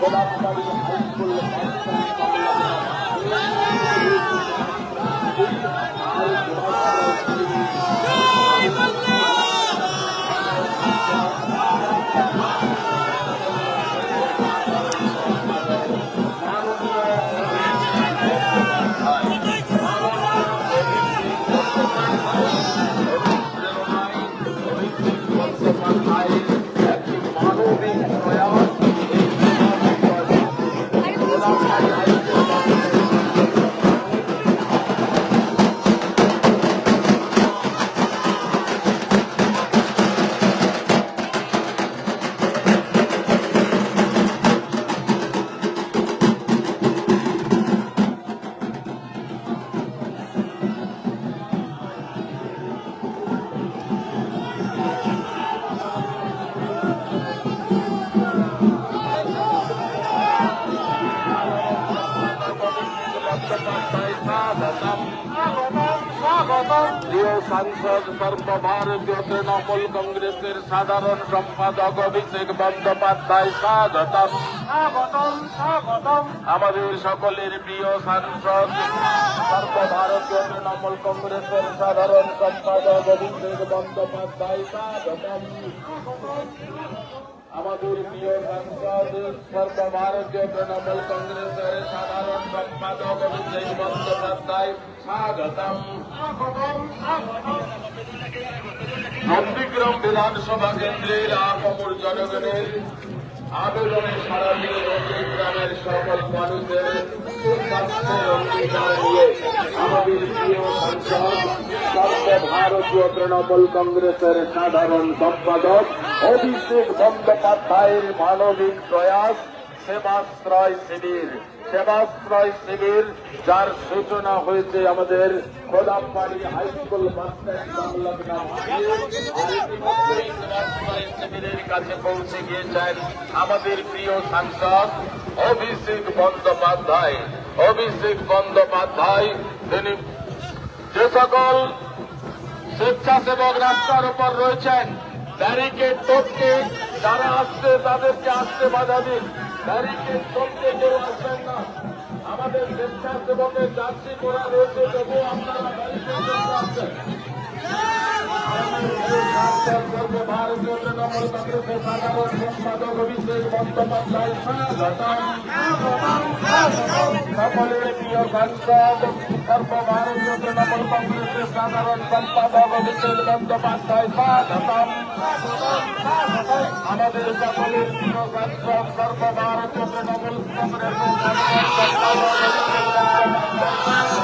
গোলাপবাড়ি high school প্রিয় সাংসদ সর্বভারতীয় তৃণমূল কংগ্রেসের সাধারণ সম্পাদক অভিষেক বন্দ্যোপাধ্যায় স্বাগতম। স্বাগতম আমাদের সকলের প্রিয় সাংসদ সর্বভারতীয় তৃণমূল কংগ্রেসের সাধারণ সম্পাদক অভিষেক বন্দ্যোপাধ্যায় স্বাগতম। আমাদের প্রিয় সাংসদ সর্বভারতীয় তৃণমূল অভিষেক নন্দীগ্রাম বিধানসভা কেন্দ্রের আপামর জনগণের আবেদনে সারা দিয়ে নন্দীগ্রামের সকল মানুষের সুস্বাস্থ্যের সর্বভারতীয় তৃণমূল কংগ্রেসের সাধারণ সম্পাদক অভিষেক বন্দ্যোপাধ্যায়ের মানবিক প্রয়াস সেবাশ্রয় শিবির সেবাশ্রয় শিবির যার সূচনা হয়েছে আমাদের Kholambari high school bus stand সংলগ্ন মাঠে। আর ইতিমধ্যেই সেবাশ্রয় শিবিরের কাছে পৌঁছে গিয়েছেন আমাদের প্রিয় সাংসদ অভিষেক বন্দ্যোপাধ্যায় অভিষেক বন্দ্যোপাধ্যায়, তিনি যে সকল স্বেচ্ছাসেবক রাস্তার উপর রয়েছেন, ব্যারিকেড টপকে যারা আসছে তাদেরকে আসতে বাধা দিন ব্যারিকেড টপকে কেউ আসবেন না আমাদের স্বেচ্ছাসেবকের যাত্রী করা রয়েছে তবুও আপনারা সকলের প্রিয় সাংসদ সর্বভারতীয় তৃণমূল কংগ্রেসের সাধারণ সম্পাদক অভিষেক বন্দ্যোপাধ্যায় স্বাগতম সর্বভারতীয় তৃণমূল কংগ্রেসের সাধারণ সম্পাদক অভিষেক বন্দ্যোপাধ্যায়